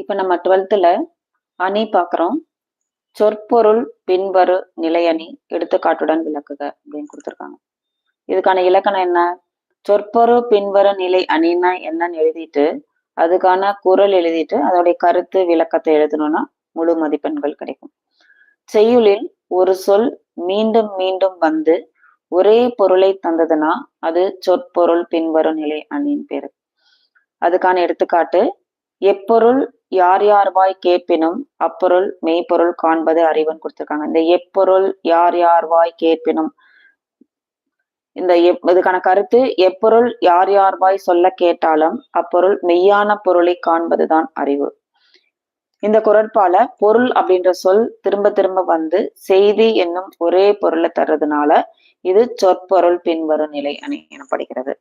இப்போ நம்ம டுவெல்த்தில் அணி பார்க்குறோம் சொற்பொருள் பின்வரு நிலையணி எடுத்துக்காட்டுடன் விளக்குக அப்படின்னு கொடுத்துருக்காங்க. இதுக்கான இலக்கணம் என்ன? சொற்பொருள் பின்வரு நிலை அணின்னா என்னன்னு எழுதிட்டு அதுக்கான குரல் எழுதிட்டு அதோடைய கருத்து விளக்கத்தை எழுதணும்னா முழு மதிப்பெண்கள் கிடைக்கும். செய்யுளில் ஒரு சொல் மீண்டும் மீண்டும் வந்து ஒரே பொருளை தந்ததுன்னா அது சொற்பொருள் பின்வரும் நிலை அணின்னு பேரு. அதுக்கான எடுத்துக்காட்டு எப்பொருள் யார் யார் வாய் கேட்பினும் அப்பொருள் மெய்ப்பொருள் காண்பது அறிவுன்னு கொடுத்திருக்காங்க. இந்த எப்பொருள் யார் யார் வாய் கேட்பினும். இந்த எப் இதுக்கான கருத்து எப்பொருள் யார் யார் வாய் சொல்ல கேட்டாலும் அப்பொருள் மெய்யான பொருளை காண்பதுதான் அறிவு. இந்த குரட்பால பொருள் அப்படின்ற சொல் திரும்ப திரும்ப வந்து செய்தி என்னும் ஒரே பொருளை தர்றதுனால இது சொற்பொருள் பின்வரும் நிலை அணி எனப்படுகிறது.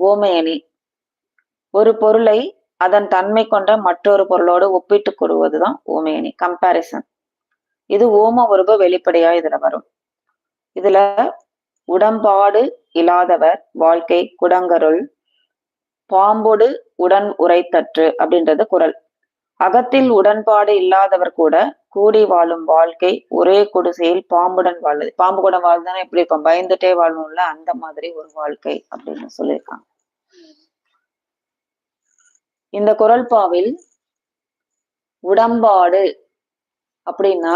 ஓமையணி. ஒரு பொருளை அதன் தன்மை கொண்ட மற்றொரு பொருளோடு ஒப்பிட்டு கூறுவதுதான் ஓமேனி கம்பாரிசன் இது ஓம உருவ வெளிப்படையா இதுல வரும். இதுல உடம்பாடு இல்லாதவர் வாழ்க்கை குடங்கருள் பாம்பொடு உடன் உரைத்தற்று அப்படின்றது குரல். அகத்தில் உடன்பாடு இல்லாதவர் கூட கூடி வாழும் வாழ்க்கை ஒரே குடிசையில் பாம்புடன் வாழ்வது பாம்பு கூட வாழ்ந்தானே எப்படி இருக்கும்? பயந்துட்டே வாழணும்ல அந்த மாதிரி ஒரு வாழ்க்கை அப்படின்னு சொல்லியிருக்காங்க. இந்த குரல்பாவில் உடம்பாடு அப்படின்னா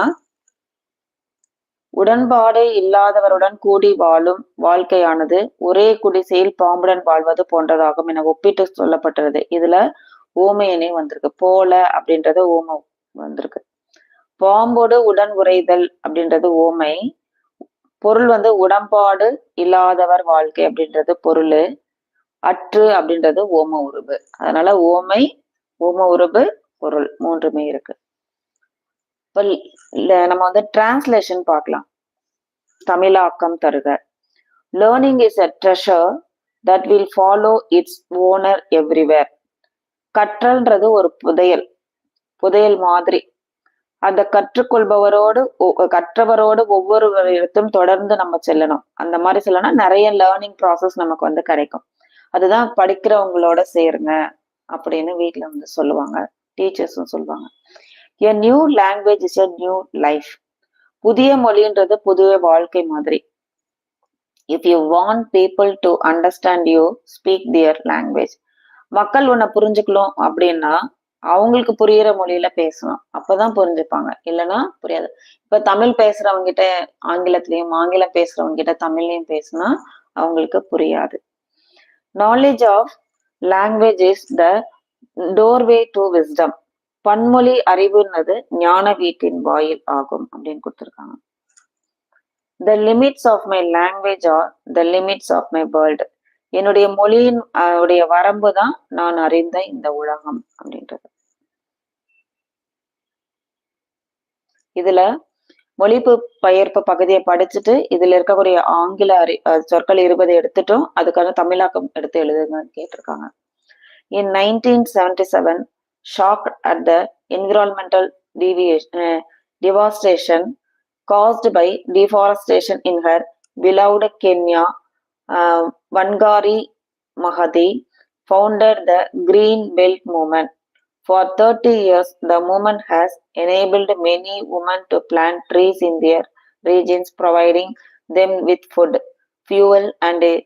உடன்பாடு இல்லாதவருடன் கூடி வாழும் வாழ்க்கையானது ஒரே குடிசையில் பாம்புடன் வாழ்வது போன்றதாகும் என ஒப்பிட்டு சொல்லப்பட்டுள்ளது இதுல ஓமையனே வந்திருக்கு. போல அப்படின்றது ஓம வந்திருக்கு. பாம்போடு உடன் உரைதல் அப்படின்றது ஓமை. பொருள் வந்து உடம்பாடு இல்லாதவர் வாழ்க்கை அப்படின்றது பொருள். அற்று அப்படின்றது ஓம உருபு. அதனால ஓமை ஓம உருபு பொருள் மூன்றுமே இருக்கு. இப்போ நம்ம வந்து டிரான்ஸ்லேஷன் பார்க்கலாம். தமிழாக்கம் தருக. Learning is a treasure that will follow its owner everywhere கற்றல்ன்றது ஒரு புதையல். புதையல் மாதிரி. அந்த கற்றுக்கொள்பவரோடு கற்றவரோடு ஒவ்வொரு இடத்தும் தொடர்ந்து நம்ம செல்லணும். அந்த மாதிரி சொல்லணும்னா நிறைய லேர்னிங் ப்ராசஸ் நமக்கு வந்து கிடைக்கும். அதுதான் படிக்கிறவங்களோட சேருங்க அப்படின்னு வீட்டுல வந்து சொல்லுவாங்க. டீச்சர்ஸும் சொல்லுவாங்க. A new language is a new life புதிய மொழின்றது புதிய வாழ்க்கை மாதிரி. If you want people to understand you speak their language மக்கள் உன்னை புரிஞ்சுக்கணும் அப்படின்னா அவங்களுக்கு புரியுற மொழியில பேசணும். அப்பதான் புரிஞ்சுப்பாங்க. இல்லைன்னா புரியாது. இப்ப தமிழ் பேசுறவங்க கிட்ட ஆங்கிலத்திலயும் ஆங்கிலம் பேசுறவங்க கிட்ட தமிழ்லயும் பேசினா அவங்களுக்கு புரியாது. Knowledge of language is the doorway to wisdom பன்மொழி அறிவுன்னது ஞான வீட்டின் வாயில் ஆகும் அப்படின்னு கொடுத்துருக்காங்க. The limits of my language are the limits of my world என்னுடைய மொழியின் உடைய வரம்பு தான் நான் அறிந்த இந்த உலகம் அப்படின்றது. இதுல மொழிப்பு பெயர்ப்பு பகுதியை படிச்சுட்டு இதுல இருக்கக்கூடிய ஆங்கில அறி சொற்கள் இருபது எடுத்துட்டும் அதுக்கான தமிழாக்கம் எடுத்து எழுதுங்கன்னு கேட்டிருக்காங்க in nineteen seventy seven shock at the environmental deviation devastation caused by deforestation in her beloved Kenya Wangari Maathai founder the green belt movement For 30 years, the movement has enabled many women to plant trees in their regions, providing them with food, fuel, and a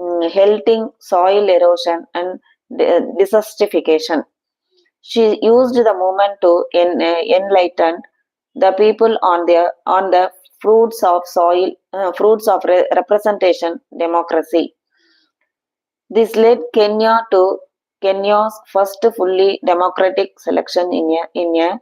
um, halting soil erosion and desertification. She used the movement to en, enlighten the people on their on the fruits of soil, uh, fruits of re representation democracy. This led Kenya to Kenya's first fully democratic selection in a in a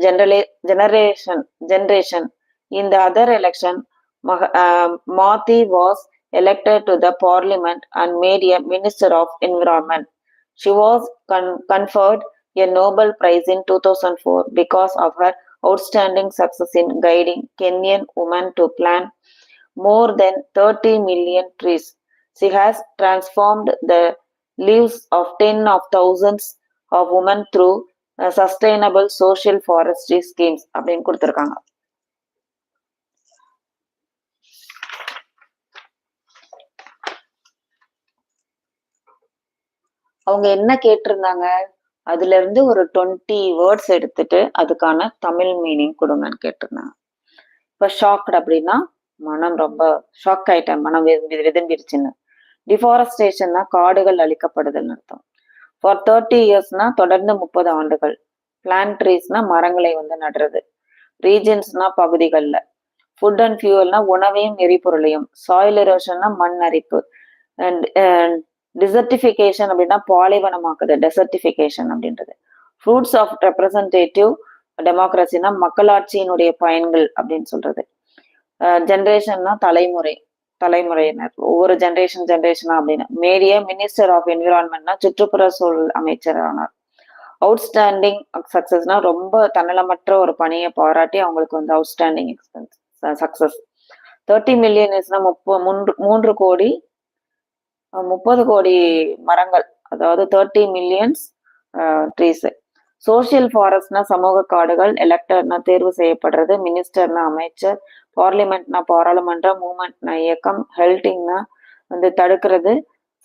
general, generation generation. In the other election, uh, was elected to the parliament and made a minister of environment. She was con- conferred a Nobel Prize in 2004 because of her outstanding success in guiding Kenyan women to plant more than 30 million trees. She has transformed the leaves of tens of thousands of women through sustainable social forestry schemes அப்படின்னு கொடுத்துருக்காங்க. அவங்க என்ன கேட்டிருந்தாங்க? அதுல இருந்து ஒரு twenty words எடுத்துட்டு அதுக்கான தமிழ் மீனிங் கொடுங்கன்னு கேட்டிருந்தாங்க. இப்ப ஷாக்ட் அப்படின்னா மனம் ரொம்ப ஷாக் ஆயிட்டேன். மனம் விரும்பி விரும்பிருச்சுன்னு டிஃபாரஸ்டேஷன்னா காடுகள் அழிக்கப்படுதல் அர்த்தம். ஃபார் தேர்ட்டி இயர்ஸ்னா தொடர்ந்து முப்பது ஆண்டுகள். பிளான்ட் ட்ரீஸ்னா மரங்களை வந்து நடுறது. ரீஜன்ஸ்னா பகுதிகளில். ஃபுட் அண்ட் ஃபியூவல்னா உணவையும் எரிபொருளையும். சாயில் எரோஷன்னா மண் அரிப்பு. அண்ட் டிசர்டிஃபிகேஷன் அப்படின்னா பாலைவனமாக்குது. டெசர்டிஃபிகேஷன் அப்படின்றது. ஃப்ரூட்ஸ் ஆஃப் ரெப்ரசன்டேட்டிவ் டெமோக்ரஸினா மக்களாட்சியினுடைய பயன்கள் அப்படின்னு சொல்றது. ஜென்ரேஷன்னா தலைமுறை. தலைமுறையினர். ஒவ்வொரு ஜென்ரேஷன் ஜென்ரேஷனா அப்படின்னு. மேரிய மினிஸ்டர் ஆஃப் என்விரான்மெண்ட்னா சுற்றுப்புற சூழல் அமைச்சர் ஆனார். அவுட்ஸ்டாண்டிங் சக்சஸ்னா ரொம்ப தன்னலமற்ற ஒரு பணியை பாராட்டி அவங்களுக்கு வந்து outstanding expense success thirty million இஸ்னா முப்ப மூன்று மூன்று கோடி முப்பது கோடி மரங்கள். அதாவது தேர்ட்டி மில்லியன்ஸ் ட்ரீஸ் சோசியல் ஃபாரஸ்ட்னா சமூக காடுகள் எலக்டர்னா தேர்வு செய்யப்படுறது மினிஸ்டர்னா அமைச்சர் பார்லிமெண்ட்னா பாராளுமன்றம் மூமெண்ட்னா இயக்கம் ஹெல்டிங்னா வந்து தடுக்கிறது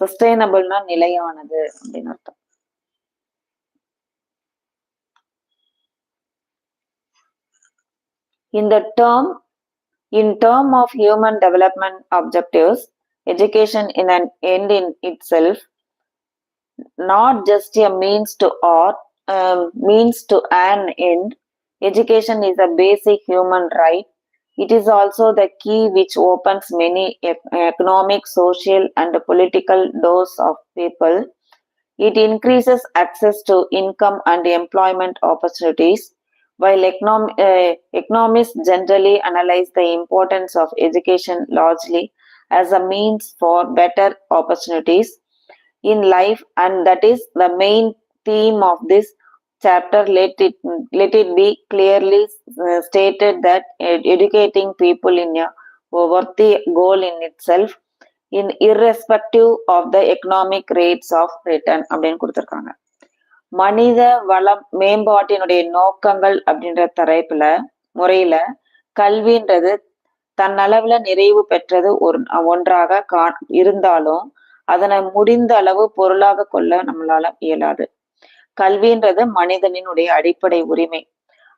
சஸ்டைனபிள்னா நிலையானது அப்படின்னு அர்த்தம். இந்த term in term of human development objectives education in an end in itself, not just a means to art um, means to an end. Education is a basic human right. It is also the key which opens many economic, social, and political doors of people. It increases access to income and employment opportunities. While econom- uh, economists generally analyze the importance of education largely as a means for better opportunities in life and that is the main theme of this chapter let it let it be clearly uh, stated that ed- educating people in a worthy goal in itself in irrespective of the economic rates of return அப்படின்னு கொடுத்துருக்காங்க மனித வளம் மேம்பாட்டினுடைய நோக்கங்கள் அப்படின்ற தலைப்புல முறையில கல்வின்றது தன்னளவுல நிறைவு பெற்றது ஒரு ஒன்றாக கா இருந்தாலும் அதனை முடிந்த அளவு பொருளாக கொள்ள நம்மளால இயலாது கல்வின்றது மனிதனினுடைய அடிப்படை உரிமை.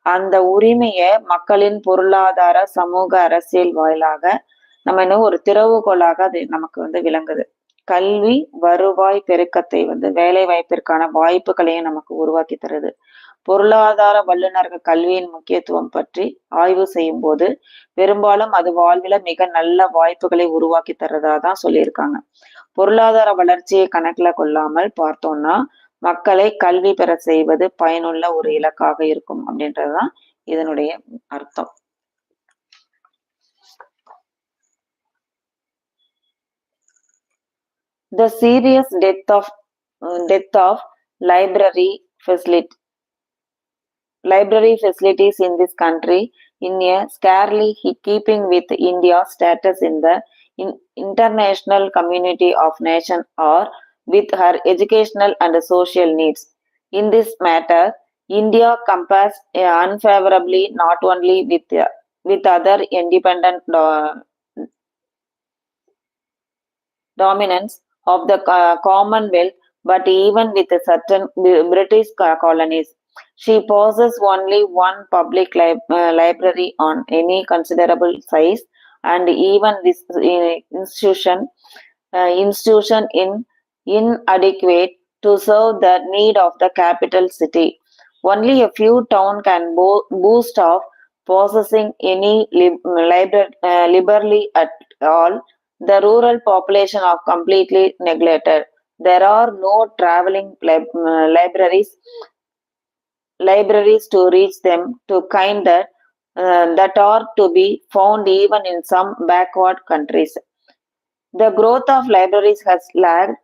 அந்த உரிமைய மக்களின் பொருளாதார சமூக அரசியல் வாயிலாக நம்ம இன்னும் ஒரு திறவுகோலாக அது நமக்கு வந்து விளங்குது. கல்வி வருவாய் பெருக்கத்தை வந்து வேலை வாய்ப்பிற்கான வாய்ப்புகளையும் நமக்கு உருவாக்கி தருது. பொருளாதார வல்லுநர்கள் கல்வியின் முக்கியத்துவம் பற்றி ஆய்வு செய்யும் போது பெரும்பாலும் அது வாழ்வில மிக நல்ல வாய்ப்புகளை உருவாக்கி தர்றதா தான் சொல்லியிருக்காங்க. பொருளாதார வளர்ச்சியை கணக்குல கொள்ளாமல் பார்த்தோம்னா மக்களை கல்வி பெற செய்வது பயனுள்ள ஒரு இலக்காக இருக்கும் அப்படின்றதுதான் இதனுடைய அர்த்தம் the serious death of death of library facility library facilities in this country in a scarcely keeping with India status in the in international community of nation are with her educational and social needs. In this matter, India compares uh, unfavorably not only with, uh, with other independent uh, dominance of the uh, Commonwealth, but even with certain British colonies. She possesses only one public li- uh, library on any considerable size, and even this uh, institution institution in inadequate to serve the need of the capital city. Only a few towns can bo- boost of possessing any lib- libra- uh, liberally at all. The rural population are completely neglected. There are no traveling uh, libraries libraries to reach them to kind that uh, that are to be found even in some backward countries. The growth of libraries has lagged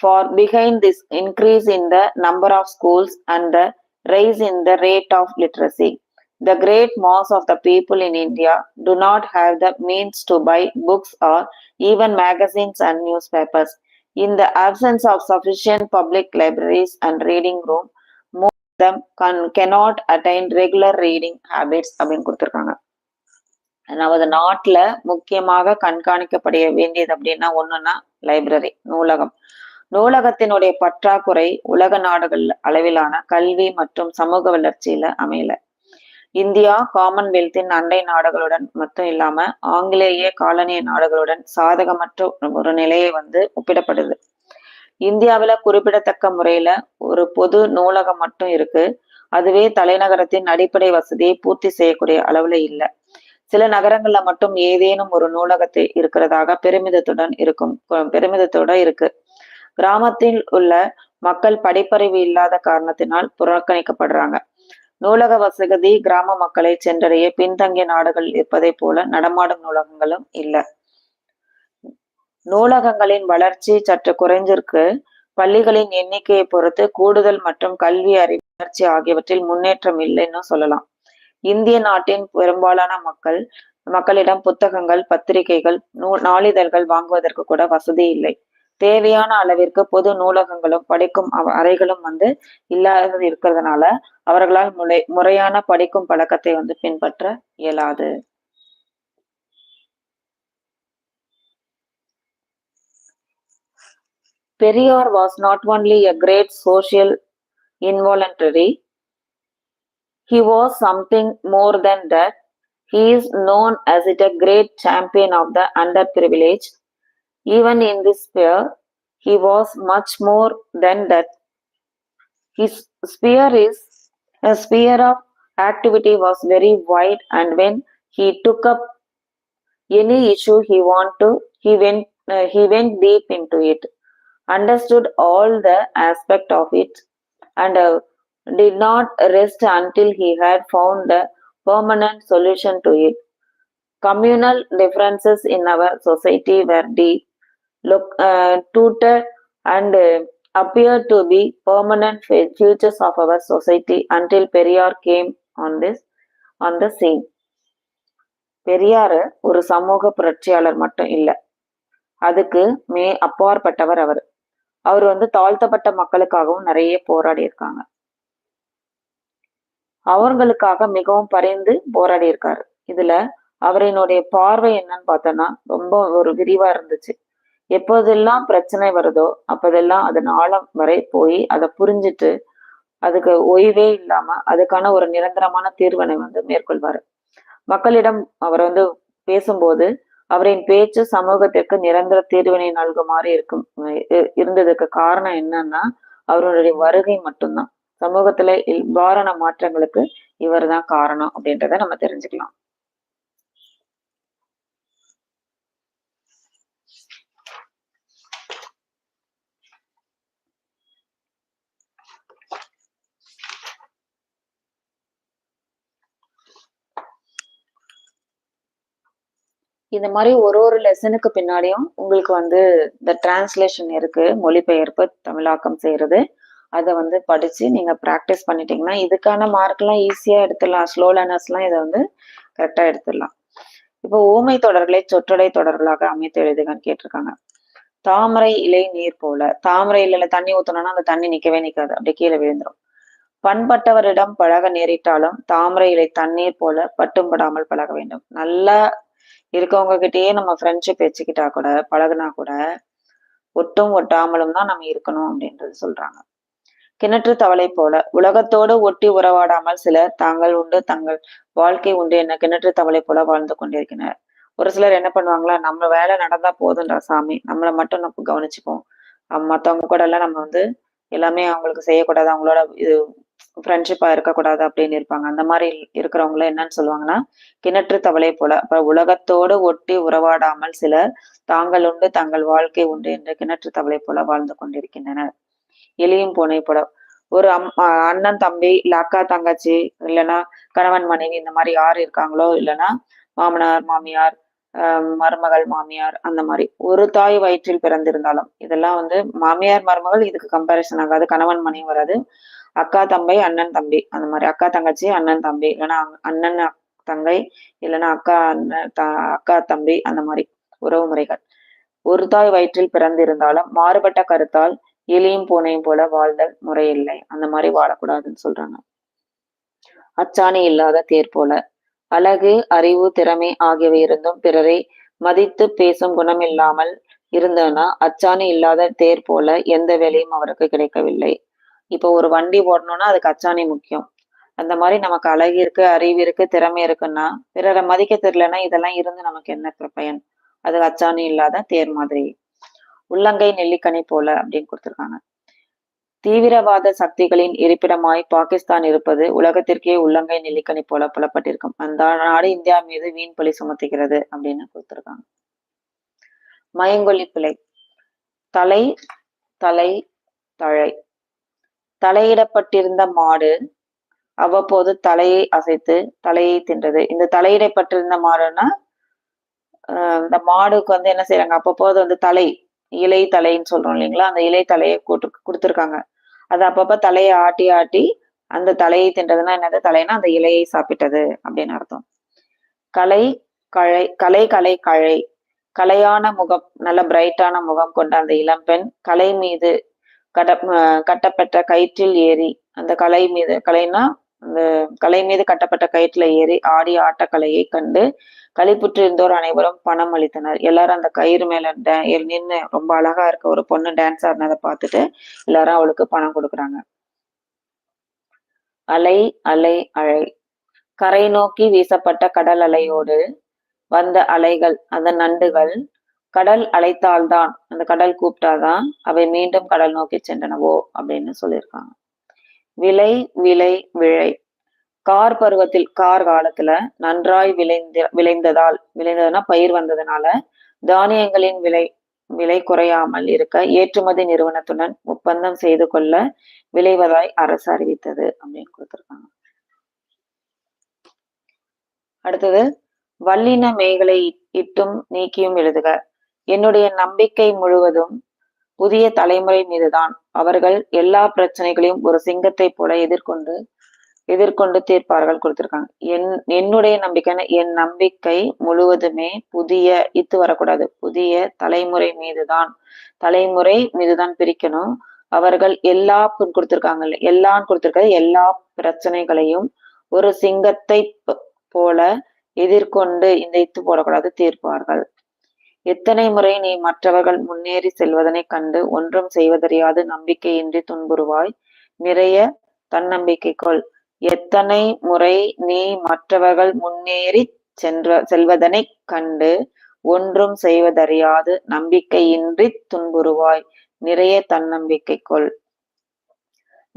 for behind this increase in the number of schools and the rise in the rate of literacy. The great mass of the people in India do not have the means to buy books or even magazines and newspapers. In the absence of sufficient public libraries and reading room, most of them can, cannot attain regular reading habits அப்படின்னு கொடுத்துருக்காங்க நமது நாட்டுல முக்கியமாக கண்காணிக்கப்பட வேண்டியது அப்படின்னா ஒண்ணுன்னா library நூலகம் நூலகத்தினுடைய பற்றாக்குறை உலக நாடுகள் அளவிலான கல்வி மற்றும் சமூக வளர்ச்சியில அமையல. இந்தியா காமன்வெல்த்தின் அண்டை நாடுகளுடன் மட்டும் இல்லாம ஆங்கிலேய காலனிய நாடுகளுடன் சாதகமற்ற ஒரு நிலையை வந்து ஒப்பிடப்படுது. இந்தியாவில குறிப்பிடத்தக்க முறையில ஒரு பொது நூலகம் மட்டும் இருக்கு. அதுவே தலைநகரத்தின் அடிப்படை வசதியை பூர்த்தி செய்யக்கூடிய அளவுல இல்ல. சில நகரங்கள்ல மட்டும் ஏதேனும் ஒரு நூலகத்தை இருக்கிறதாக பெருமிதத்துடன் இருக்கும் பெருமிதத்தோட இருக்கு. கிராமத்தில் உள்ள மக்கள் படிப்பறிவு இல்லாத காரணத்தினால் புறக்கணிக்கப்படுறாங்க. நூலக வசதி கிராம மக்களை சென்றடைய பின்தங்கிய நாடுகள் இருப்பதை போல நடமாடும் நூலகங்களும் இல்லை. நூலகங்களின் வளர்ச்சி சற்று குறைஞ்சிருக்கு. பள்ளிகளின் எண்ணிக்கையை பொறுத்து கூடுதல் மற்றும் கல்வி அறிவு வளர்ச்சி ஆகியவற்றில் முன்னேற்றம் இல்லைன்னு சொல்லலாம். இந்திய நாட்டின் பெரும்பாலான மக்கள் மக்களிடம் புத்தகங்கள் பத்திரிகைகள் நூ நாளிதழ்கள் வாங்குவதற்கு கூட வசதி இல்லை. தேவையான அளவிற்கு பொது நூலகங்களும் படிக்கும் அறைகளும் வந்து இல்லாத இருக்கிறதுனால அவர்களால் முறை முறையான படிக்கும் பழக்கத்தை வந்து பின்பற்ற இயலாது Periyar was not only a great social involuntary he was something more than that he is known as it a great champion of the under privilege Even in this sphere, he was much more than that. His sphere is a sphere of activity was very wide, and when he took up any issue he want to, he went uh, he went deep into it understood all the aspect of it and uh, did not rest until he had found the permanent solution to it. Communal differences in our society were deep, look, uh, tutored and uh, appear to be permanent futures of our society until Periyar came on this on the scene. Periyar ஒரு சமூக புரட்சியாளர் மட்டும் இல்லை. அதுக்கு மே அப்பாற்பட்டவர் அவர். அவர் வந்து தாழ்த்தப்பட்ட மக்களுக்காகவும் நிறைய போராடி இருக்காங்க. அவர்களுக்காக மிகவும் பரிந்து போராடி இருக்காரு. இதுல அவரினுடைய பார்வை என்னன்னு பார்த்தோம்னா ரொம்ப ஒரு விரிவா இருந்துச்சு. எப்போதெல்லாம் பிரச்சனை வருதோ அப்போதெல்லாம் அதன் ஆழம் வரை போய் அதை புரிஞ்சிட்டு அதுக்கு ஓய்வே இல்லாம அதுக்கான ஒரு நிரந்தரமான தீர்வினை வந்து மேற்கொள்வாரு. மக்களிடம் அவர் வந்து பேசும்போது அவரின் பேச்சு சமூகத்திற்கு நிரந்தர தீர்வினை நல்குமாறு இருக்கும் இருந்ததுக்கு காரணம் என்னன்னா அவருடைய வருகை மட்டும்தான். சமூகத்துல இவ்வாறான மாற்றங்களுக்கு இவர் தான் காரணம் அப்படின்றத நம்ம தெரிஞ்சுக்கலாம். இந்த மாதிரி ஒரு ஒரு லெசனுக்கு பின்னாடியும் உங்களுக்கு வந்து இந்த டிரான்ஸ்லேஷன் இருக்கு மொழிபெயர்ப்பு தமிழாக்கம் செய்யறது. அதை வந்து படிச்சு நீங்க ப்ராக்டிஸ் பண்ணிட்டீங்கன்னா இதுக்கான மார்க் எல்லாம் ஈஸியா எடுத்துடலாம். ஸ்லோ லேர்னர்ஸ் எல்லாம் இதை வந்து கரெக்டா எடுத்துடலாம். இப்போ ஊமை தொடர்களை சொற்றொடை தொடர்களாக அமைத்து எழுதுகன்னு கேட்டிருக்காங்க. தாமரை இலை நீர் போல. தாமரை இலையில தண்ணி ஊத்தணும்னா அந்த தண்ணி நிக்கவே நிக்காது. அப்படியே கீழே விழுந்துரும். பண்பட்டவரிடம் பழக நேரிட்டாலும் தாமரை இலை தண்ணீர் போல பட்டும் படாமல் பழக வேண்டும். நல்லா இருக்கவங்க கிட்டேயே நம்ம ஃப்ரெண்ட்ஷிப் வச்சுக்கிட்டா கூட பழகுனா கூட ஒட்டும் ஒட்டாமலும் தான் நம்ம இருக்கணும் அப்படின்றது சொல்றாங்க. கிணற்று தவளை போல உலகத்தோடு ஒட்டி உறவாடாமல் சிலர் தாங்கள் உண்டு தங்கள் வாழ்க்கை உண்டு என்ன கிணற்று தவளை போல வாழ்ந்து கொண்டிருக்கின்றனர். ஒரு சிலர் என்ன பண்ணுவாங்களா நம்ம வேலை நடந்தா போதும்டா சாமி நம்மளை மட்டும் நம்ம கவனிச்சுப்போம். மத்தவங்க கூட எல்லாம் நம்ம வந்து எல்லாமே அவங்களுக்கு செய்யக்கூடாது அவங்களோட இது ஃப்ரெண்ட்ஷிப்பாக இருக்கக்கூடாது அப்படின்னு இருப்பாங்க. அந்த மாதிரி இருக்கிறவங்கள என்னன்னு சொல்லுவாங்கன்னா கிணற்று தவளை போல. இப்போ உலகத்தோடு ஒட்டி உறவாடாமல் சிலர் தாங்கள் உண்டு தங்கள் வாழ்க்கை உண்டு என்று கிணற்று தவளை போல வாழ்ந்து கொண்டிருக்கின்றனர். எளியும் பூனை போல. ஒரு அம் அண்ணன் தம்பி இல்லை அக்கா தங்கச்சி இல்லைன்னா கணவன் மனைவி இந்த மாதிரி யார் இருக்காங்களோ இல்லைன்னா மாமனார் மாமியார் மருமகள் மாமியார் அந்த மாதிரி. ஒரு தாய் வயிற்றில் பிறந்திருந்தாலும் இதெல்லாம் வந்து மாமியார் மருமகள் இதுக்கு கம்பாரிசன் ஆகாது. கணவன் மனைவி வராது. அக்கா தம்பை அண்ணன் தம்பி. அந்த மாதிரி அக்கா தங்கச்சி அண்ணன் தம்பி. இல்லைன்னா அண்ணன் தங்கை. இல்லைன்னா அக்கா அண்ணன் அக்கா தம்பி. அந்த மாதிரி உறவு முறைகள். ஒரு தாய் வயிற்றில் பிறந்திருந்தாலும் மாறுபட்ட கருத்தால் எலியும் பூனையும் போல வாழ்தல் முறையில்லை. அந்த மாதிரி வாழக்கூடாதுன்னு சொல்றாங்க. அச்சாணி இல்லாத தேர் போல. அழகு அறிவு திறமை ஆகியவை இருந்தும் பிறரை மதித்து பேசும் குணம் இல்லாமல் இருந்தனா அச்சாணி இல்லாத தேர் போல எந்த வேலையும் அவருக்கு கிடைக்கவில்லை. இப்போ ஒரு வண்டி ஓடணும்னா அதுக்கு அச்சாணி முக்கியம். அந்த மாதிரி நமக்கு அழகு இருக்கு அறிவு இருக்கு திறமை இருக்குன்னா பிறரை மதிக்க தெரியலன்னா இதெல்லாம் இருந்து நமக்கு என்ன பயன்? அது அச்சாணி இல்லாத தேர் மாதிரி. உள்ளங்கை நெல்லிக்கனி போல அப்படின்னு கொடுத்திருக்காங்க. தீவிரவாத சக்திகளின் இருப்பிடமாய் பாகிஸ்தான் இருப்பது உலகத்திற்கே உள்ளங்கை நெல்லிக்கனி போல புலப்பட்டிருக்கும். அந்த நாடு இந்தியா மீது வீண் பழி சுமத்துகிறது அப்படின்னு கொடுத்திருக்காங்க. மயங்கொல்லி பிழை. தலை தலை தழை. தலையிடப்பட்டிருந்த மாடு அவ்வப்போது தலையை அசைத்து தலையை தின்றது. இந்த தலையிடப்பட்டிருந்த மாடுன்னா இந்த மாடுக்கு வந்து என்ன செய்யறாங்க அப்பப்போது வந்து தலை இலை தலைன்னு சொல்றோம் இல்லைங்களா? அந்த இலை தலையை கூட்டு கொடுத்துருக்காங்க. அது அப்பப்ப தலையை ஆட்டி ஆட்டி அந்த தலையை தின்றதுன்னா என்னது? தலைனா அந்த இலையை சாப்பிட்டது அப்படின்னு அர்த்தம். கலை கழை கலை கலை கழை. கலையான முகம் நல்ல பிரைட்டான முகம் கொண்ட அந்த இளம்பெண் கலை மீது கட அஹ் கட்டப்பட்ட கயிற்றில் ஏறி அந்த கலை மீது கலைனா அந்த கலை மீது கட்டப்பட்ட கயிற்றுல ஏறி ஆடி ஆட்டக்கலையை கண்டு களிப்புற்று இருந்தோர் அனைவரும் பணம் அளித்தனர். எல்லாரும் அந்த கயிறு மேல டே- ரொம்ப அழகா இருக்க ஒரு பொண்ணு டான்ஸ் ஆடினதை பார்த்துட்டு எல்லாரும் அவளுக்கு பணம் கொடுக்குறாங்க. அலை அலை அலை கரை நோக்கி வீசப்பட்ட கடல் அலையோடு வந்த அலைகள் அந்த நண்டுகள் கடல் அழைத்தால்தான் அந்த கடல் கூப்பிட்டாதான் அவை மீண்டும் கடல் நோக்கி சென்றனவோ அப்படின்னு சொல்லியிருக்காங்க. விலை விளை விழை. கார் பருவத்தில் கார் காலத்துல நன்றாய் விளைந்த விளைந்ததால் விளைந்ததுன்னா பயிர் வந்ததுனால தானியங்களின் விலை விலை குறையாமல் இருக்க ஏற்றுமதி நிறுவனத்துடன் ஒப்பந்தம் செய்து கொள்ள விளைவதாய் அரசு அறிவித்தது அப்படின்னு கொடுத்திருக்காங்க. அடுத்தது வல்லின மேகலை இட்டும் நீக்கியும் எழுதுக. என்னுடைய நம்பிக்கை முழுவதும் புதிய தலைமுறை மீதுதான். அவர்கள் எல்லா பிரச்சனைகளையும் ஒரு சிங்கத்தை போல எதிர்கொண்டு எதிர்கொண்டு தீர்ப்பார்கள் கொடுத்திருக்காங்க. என் என்னுடைய நம்பிக்கைன்னா என் நம்பிக்கை முழுவதுமே புதிய இத்து வரக்கூடாது. புதிய தலைமுறை மீதுதான். தலைமுறை மீதுதான் பிரிக்கணும். அவர்கள் எல்லா கொடுத்திருக்காங்க கொடுத்திருக்காங்கல்ல எல்லான்னு கொடுத்திருக்கிறது எல்லா பிரச்சனைகளையும் ஒரு சிங்கத்தை போல எதிர்கொண்டு இந்த இத்து போடக்கூடாது தீர்ப்பார்கள். எத்தனை முறை நீ மற்றவர்கள் முன்னேறி செல்வதனை கண்டு ஒன்றும் செய்வதறியாது நம்பிக்கையின்றி துன்புறுவாய். நிறைய தன்னம்பிக்கை கொள். எத்தனை முறை நீ மற்றவர்கள் முன்னேறி சென்ற செல்வதனை கண்டு ஒன்றும் செய்வதறியாது நம்பிக்கையின்றி துன்புறுவாய். நிறைய தன்னம்பிக்கை கொள்.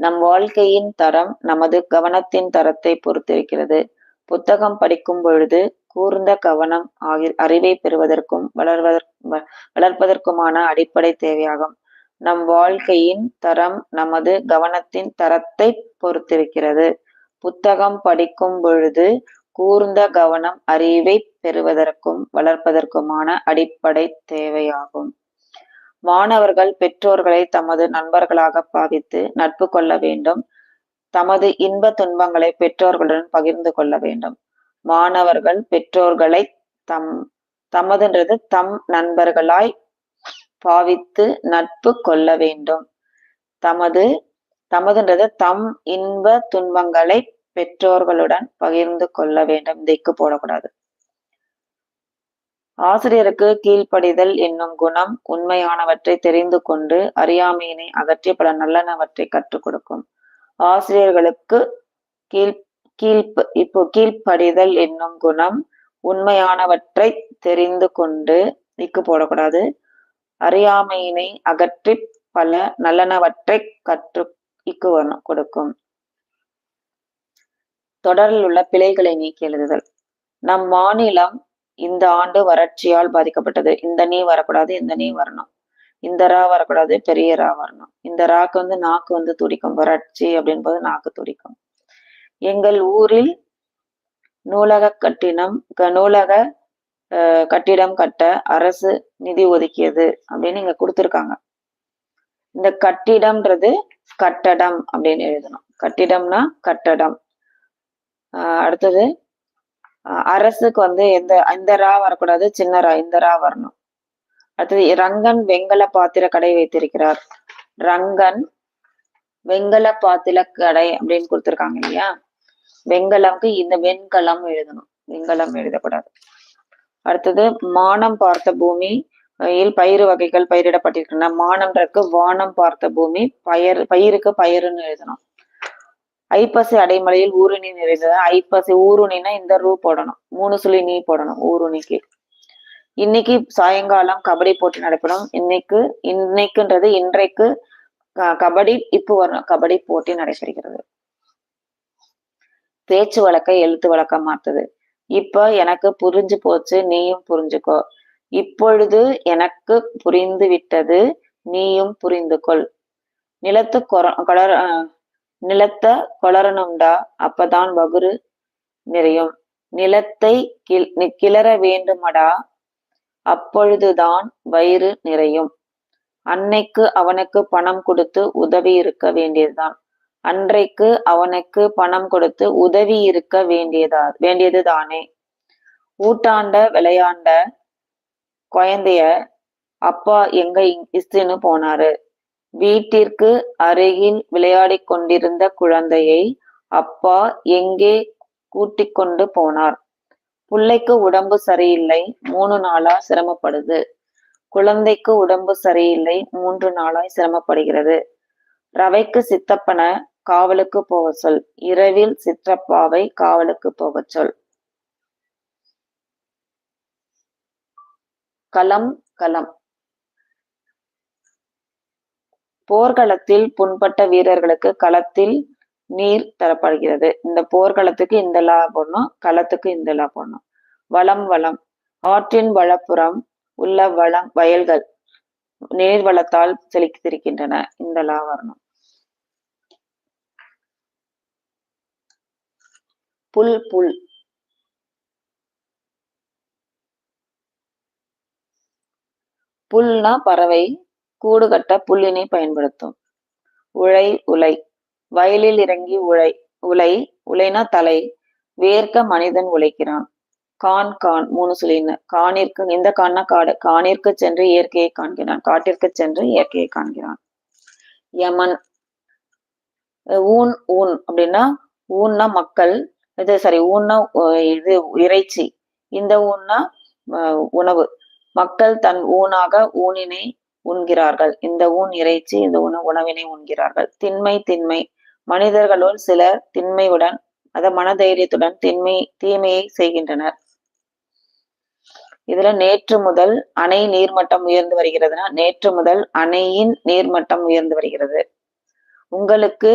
நம் வாழ்க்கையின் தரம் நமது கவனத்தின் தரத்தை பொறுத்திருக்கிறது. புத்தகம் படிக்கும் பொழுது கூர்ந்த கவனம் ஆகி அறிவை பெறுவதற்கும் வளர்வதற்கு வ- வளர்ப்பதற்குமான அடிப்படை தேவையாகும். நம் வாழ்க்கையின் தரம் நமது கவனத்தின் தரத்தை பொறுத்திருக்கிறது. புத்தகம் படிக்கும் பொழுது கூர்ந்த கவனம் அறிவை பெறுவதற்கும் வளர்ப்பதற்குமான அடிப்படை தேவையாகும். மாணவர்கள் பெற்றோர்களை தமது நண்பர்களாக பாவித்து நட்பு கொள்ள வேண்டும். தமது இன்ப துன்பங்களை பெற்றோர்களுடன் பகிர்ந்து கொள்ள வேண்டும். மாணவர்கள் பெற்றோர்களை தம் தமதுன்றது தம் நண்பர்களாய் பாவித்து நட்பு கொள்ள வேண்டும். தமது தமதுன்றது தம் இன்ப துன்பங்களை பெற்றோர்களுடன் பகிர்ந்து கொள்ள வேண்டும். திக்கு போடக்கூடாது. ஆசிரியருக்கு கீழ்ப்படிதல் என்னும் குணம் உண்மையானவற்றை தெரிந்து கொண்டு அறியாமையினை அகற்றி பல நல்லனவற்றை கற்றுக் கொடுக்கும். ஆசிரியர்களுக்கு கீழ் கீழ்ப் இப்போ கீழ்ப்படிதல் என்னும் குணம் உண்மையானவற்றை தெரிந்து கொண்டு நீக்கு போடக்கூடாது. அறியாமையினை அகற்றி பல நல்லனவற்றை கற்று இக்கு வரணும் கொடுக்கும். தொடரில் உள்ள பிழைகளை நீக்கி எழுதுதல். நம் மாநிலம் இந்த ஆண்டு வறட்சியால் பாதிக்கப்பட்டது. இந்த நீ வரக்கூடாது இந்த நீ வரணும். இந்த ரா வரக்கூடாது பெரிய ரா வரணும். இந்த ராக்கு வந்து நாக்கு வந்து துடிக்கும். வறட்சி அப்படின்போது நாக்கு துடிக்கும். எங்கள் ஊரில் நூலக கட்டிடம் க- நூலக கட்டிடம் கட்ட அரசு நிதி ஒதுக்கியது அப்படின்னு இங்க கொடுத்துருக்காங்க. இந்த கட்டிடம்ன்றது கட்டடம் அப்படின்னு எழுதணும். கட்டிடம்னா கட்டடம். அடுத்தது அரசுக்கு வந்து எந்த இந்த ரா வரக்கூடாது சின்ன ரா இந்த ரா வரணும். அடுத்தது ரங்கன் வெங்கல பாத்திர கடை வைத்திருக்கிறார். ரங்கன் வெங்கல பாத்திர கடை அப்படின்னு கொடுத்துருக்காங்க இல்லையா? வெங்கலம்க்கு இந்த வெண்கலம் எழுதணும். வெண்கலம் எழுதக்கூடாது. அடுத்தது மானம் பார்த்த பூமி பயிறு வகைகள் பயிரிடப்பட்டிருக்கின்றன. மானம்ன்றக்கு வானம் பார்த்த பூமி பயிர் பயிருக்கு பயிருன்னு எழுதணும். ஐப்பசி அடைமலையில் ஊருணி நிறைந்தது. ஐப்பசி ஊருணினா இந்த ரூ போடணும். மூணு சுழி நீ போடணும் ஊருணிக்கு. இன்னைக்கு சாயங்காலம் கபடி போட்டி நடைபெறும். இன்னைக்கு இன்னைக்குன்றது இன்றைக்கு கபடி இப்போ வரணும் கபடி போட்டி நடைபெறுகிறது. பேச்சு வழக்கை எழுத்து வழக்க மாத்துது. இப்ப எனக்கு புரிஞ்சு போச்சு நீயும் புரிஞ்சுக்கோ. இப்பொழுது எனக்கு புரிந்து விட்டது நீயும் புரிந்து கொள். நிலத்து கொர கொளர நிலத்த கொளரணும்டா அப்பதான் வகுறு நிறையும். நிலத்தை கிள் கிளற வேண்டுமடா அப்பொழுதுதான் வயிறு நிறையும். அன்னைக்கு அவனுக்கு பணம் கொடுத்து உதவி இருக்க வேண்டியதுதான். அன்றைக்கு அவனுக்கு பணம் கொடுத்து உதவி இருக்க வேண்டியதா வேண்டியதுதானே? ஊட்டாண்ட விளையாண்ட குழந்தைய அப்பா எங்க இ- இஸ்துன்னு போனாரு. வீட்டிற்கு அருகில் விளையாடிக் கொண்டிருந்த குழந்தையை அப்பா எங்கே கூட்டிக் கொண்டு போனார்? புள்ளைக்கு உடம்பு சரியில்லை மூணு நாளா சிரமப்படுது. குழந்தைக்கு உடம்பு சரியில்லை மூன்று நாளாய் சிரமப்படுகிறது. ரவைக்கு சித்தப்பன காவலுக்கு போக சொல். இரவில் சிற்றப்பாவை காவலுக்கு போக சொல். களம் களம். போர்க்களத்தில் புண்பட்ட வீரர்களுக்கு களத்தில் நீர் தரப்படுகிறது. இந்த போர்க்களத்துக்கு இந்த லா போடணும் களத்துக்கு இந்த லா போடணும். வளம் வளம். ஆற்றின் வளப்புறம் உள்ள வளம் வயல்கள். நீர் வளத்தால் செழித்திருக்கின்றன. இந்த லா வரணும். புல் புல். புல்னா பறவை கூடு கட்ட புல்லினை பயன்படுத்தும். உழை உலை. வயலில் இறங்கி உழை உலை உலைனா தலை. வேர்க்க மனிதன் உழைக்கிறான். கான் கான் மூணு சொல்லின காணிற்கு இந்த கான்னா காடு? காணிற்கு சென்று இயற்கையை காண்கிறான். காட்டிற்கு சென்று இயற்கையை காண்கிறான். யமன். ஊன் ஊன் அப்படின்னா ஊன்னா மக்கள் இது சாரி ஊன்னா இது இறைச்சி. இந்த ஊன்னா உணவு. மக்கள் தன் ஊனாக ஊனினை உண்கிறார்கள். இந்த ஊன் இறைச்சி இந்த உண உணவினை உண்கிறார்கள். திண்மை திண்மை. மனிதர்களுள் சிலர் திண்மையுடன் அத மனதைரியத்துடன் திண்மை தீமையை செய்கின்றனர். இதுல நேற்று முதல் அணை நீர்மட்டம் உயர்ந்து வருகிறதுனா நேற்று முதல் அணையின் நீர்மட்டம் உயர்ந்து வருகிறது. உங்களுக்கு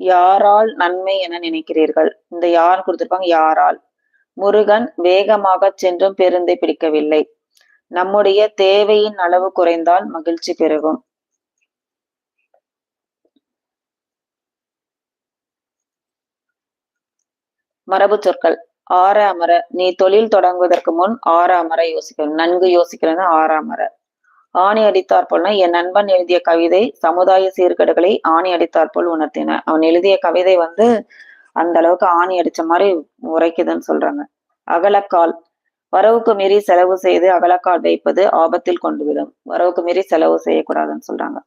யாரால் நன்மை என நினைக்கிறீர்கள்? இந்த யார் கொடுத்திருப்பாங்க? யாரால்? முருகன் வேகமாக சென்றும் பேருந்தை பிடிக்கவில்லை. நம்முடைய தேவையின் அளவு குறைந்தால் மகிழ்ச்சி பெருகும். மரபு சொற்கள். ஆற அமர நீ தொழில் தொடங்குவதற்கு முன் ஆற அமர யோசிக்கணும். நன்கு யோசிக்கிறது ஆற அமர ஆணி அடித்தாற் போல்னா என் நண்பன் எழுதிய கவிதை சமுதாய சீர்கேடுகளை ஆணி அடித்தாற்போல் உணர்த்தின. அவன் எழுதிய கவிதை வந்து அந்த அளவுக்கு ஆணி அடிச்ச மாதிரி உரைக்குதுன்னு சொல்றாங்க. அகலக்கால். வரவுக்கு மீறி செலவு செய்து அகலக்கால் வைப்பது ஆபத்தில் கொண்டு விடும் வரவுக்கு மீறி செலவு செய்யக்கூடாதுன்னு சொல்றாங்க.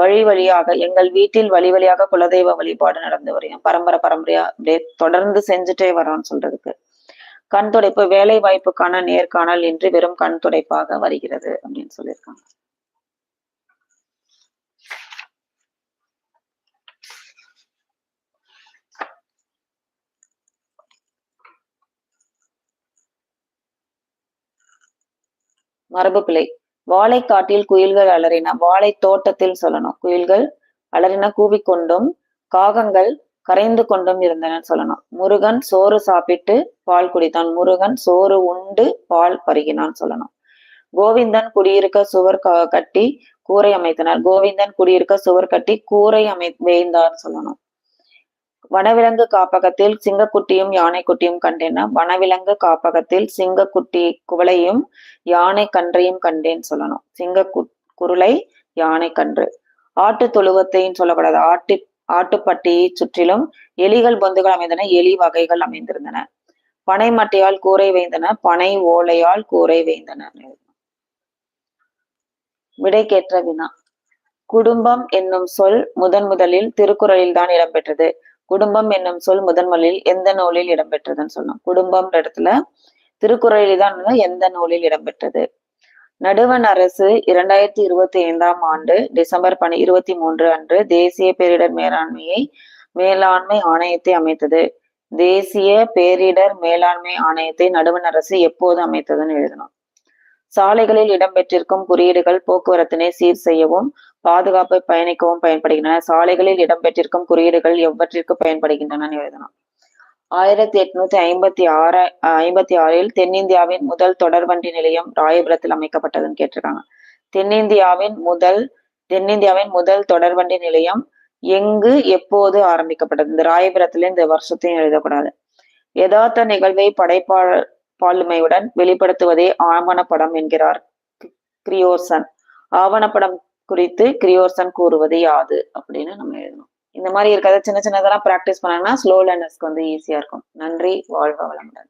வழி வழியாக எங்கள் வீட்டில் வழி வழியாக குலதெய்வ வழிபாடு நடந்து வரையும் பரம்பரை பரம்பரையா அப்படியே தொடர்ந்து செஞ்சுட்டே வரோம்னு சொல்றதுக்கு. கண் துடைப்பு வேலை வாய்ப்புக்கான நேர்காணல் இன்று வெறும் கண் துடைப்பாக வருகிறது அப்படின்னு சொல்லியிருக்காங்க. மரபு பிழை. வாழைக்காட்டில் குயில்கள் அலறின. வாழை தோட்டத்தில் சொல்லணும். குயில்கள் அலறின கூவிக்கொண்டும் காகங்கள் கரைந்து கொண்டும் இருந்தன சொல்லணும். முருகன் சோறு சாப்பிட்டு பால் குடித்தான். முருகன் சோறு உண்டு பால் பருகினான் சொல்லணும். கோவிந்தன் குடியிருக்க சுவர் கட்டி கூரை அமைத்தனர். கோவிந்தன் குடியிருக்க சுவர் கட்டி கூரை அமை வேய்ந்தார் சொல்லணும். வனவிலங்கு காப்பகத்தில் சிங்கக்குட்டியும் யானைக்குட்டியும் கண்டேன். வனவிலங்கு காப்பகத்தில் சிங்கக்குட்டி குவளையும் யானை கன்றையும் கண்டேன் சொல்லணும். சிங்க குருளை யானை கன்று. ஆட்டு தொழுவத்தையும் சொல்லக்கூடாது ஆட்டு ஆட்டுப்பட்டியை சுற்றிலும் எலிகள் பொந்துகள் அமைந்தன எலி வகைகள் அமைந்திருந்தன. பனை மட்டையால் கூரை வைந்தன பனை ஓலையால் கூரை வைந்தன. விடைக்கேற்ற வினா. குடும்பம் என்னும் சொல் முதன் முதலில் திருக்குறளில் தான் இடம்பெற்றது. குடும்பம் என்னும் சொல் முதன் முதலில் எந்த நூலில் இடம்பெற்றதுன்னு சொன்னோம். குடும்பம்ன்ற இடத்துல திருக்குறளில் தான் எந்த நூலில் இடம்பெற்றது? நடுவண் அரசு இரண்டாயிரத்தி இருபத்தி ஐந்தாம் ஆண்டு டிசம்பர் பனி இருபத்தி மூன்று அன்று தேசிய பேரிடர் மேலாண்மையை மேலாண்மை ஆணையத்தை அமைத்தது. தேசிய பேரிடர் மேலாண்மை ஆணையத்தை நடுவண் அரசு எப்போது அமைத்ததுன்னு எழுதணும். சாலைகளில் இடம்பெற்றிருக்கும் குறியீடுகள் போக்குவரத்தினை சீர் செய்யவும் பாதுகாப்பை பயணிக்கவும் பயன்படுகின்றன. சாலைகளில் இடம்பெற்றிருக்கும் குறியீடுகள் எவற்றிற்கு பயன்படுகின்றன எழுதணும். ஆயிரத்தி எட்நூத்தி ஐம்பத்தி ஆறு ஐம்பத்தி ஆறில் தென்னிந்தியாவின் முதல் தொடர்வண்டி நிலையம் ராயபுரத்தில் அமைக்கப்பட்டதுன்னு கேட்டிருக்காங்க. தென்னிந்தியாவின் முதல் தென்னிந்தியாவின் முதல் தொடர்வண்டி நிலையம் எங்கு எப்போது ஆரம்பிக்கப்பட்டது? இந்த ராயபுரத்துல இந்த வருஷத்தையும் எழுதக்கூடாது. யதார்த்த நிகழ்வை படைப்பாளர் பாலுமையுடன் வெளிப்படுத்துவதே ஆவணப்படம் என்கிறார் கிரியோசன் ஆவணப்படம் குறித்து கிரியோசன் கூறுவது யாது? அப்படின்னு நம்ம எழுதணும். இந்த மாதிரி இருக்கிறத சின்ன சின்னதெல்லாம் ப்ராக்டிஸ் பண்ணாங்கன்னா ஸ்லோ லேர்னர்ஸ்க்கு வந்து ஈஸியா இருக்கும். நன்றி வாழ்வ வளமுடன்.